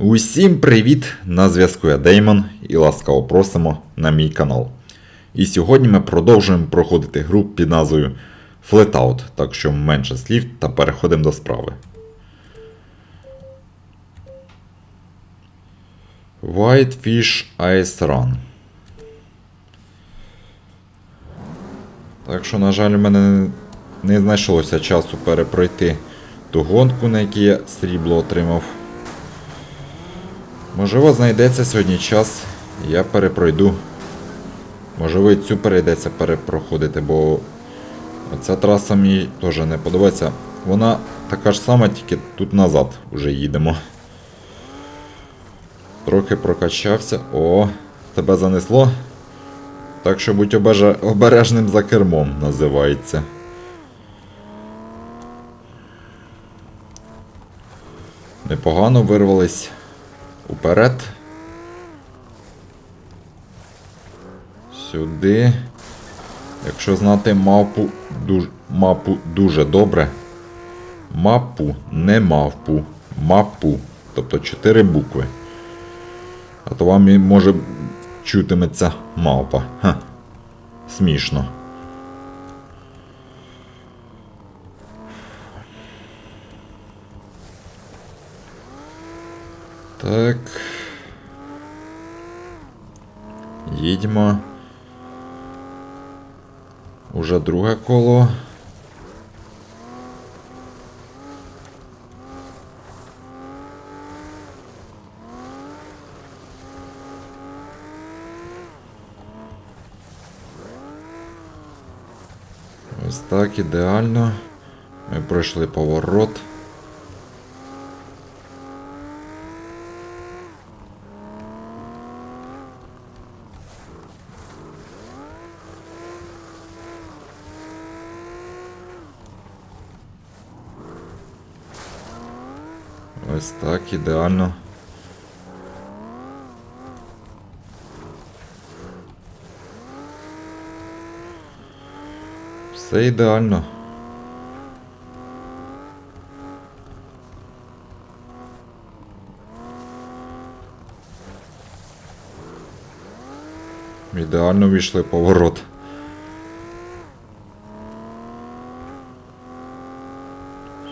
Усім привіт! На зв'язку я Деймон і ласкаво просимо на мій канал. І сьогодні ми продовжуємо проходити гру під назвою Flatout, так що менше слів та переходимо до справи. Whitefish Ice Run. Так що, на жаль, у мене не знайшлося часу перепройти ту гонку, на якій я срібло отримав. Можливо, знайдеться сьогодні час, і я перепройду. Можливо, і цю перейдеться перепроходити, бо ця траса мені теж не подобається. Вона така ж сама, тільки тут назад вже їдемо. Трохи прокачався. О, тебе занесло. Так що будь обережним за кермом називається. Непогано вирвались уперед. Сюди. Якщо знати мапу, дуж, мапу дуже добре. Мапу, не мавпу. Мапу. Тобто 4 букви. А то вам може чутиметься мавпа. Ха. Смішно. Так. Їдьмо. Уже друге коло. Ось так, ідеально. Ми пройшли поворот. Ось так, ідеально. Все ідеально. Ідеально війшли поворот.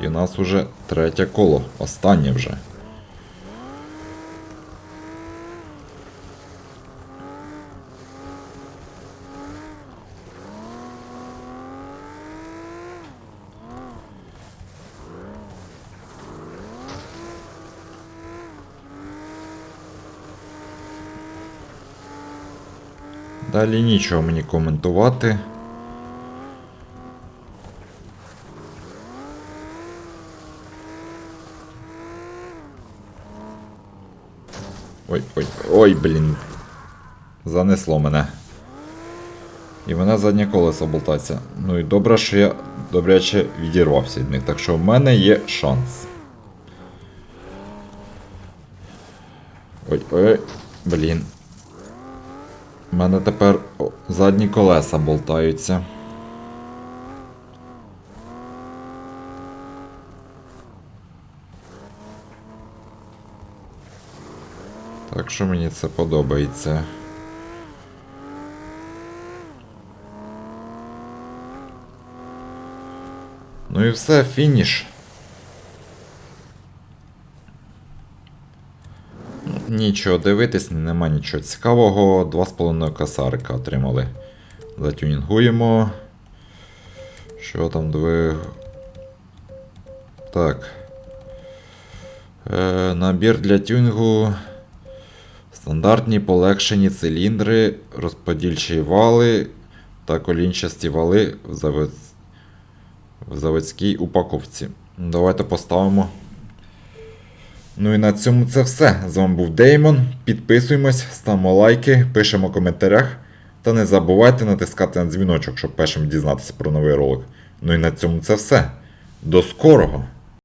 І нас уже третє коло, останнє вже. Далі нічого мені коментувати. Ой, ой, блін. Занесло мене. І мене заднє колесо болтається. Ну і добре, що я добряче відірвався від них. Так що в мене є шанс. Ой, ой, блін. У мене тепер задні колеса болтаються. Так що мені це подобається. Ну і все, фініш. Нічого дивитись, нема нічого цікавого. 2,5 косарика отримали. Затюнінгуємо. Що там двиг... Так. Е, набір для тюнінгу. Стандартні полегшені циліндри, розподільчі вали та колінчасті вали в, завод... в заводській упаковці. Давайте поставимо. Ну і на цьому це все. З вами був Деймон. Підписуємось, ставимо лайки, пишемо в коментарях. Та не забувайте натискати на дзвіночок, щоб першим дізнатися про новий ролик. Ну і на цьому це все. До скорого!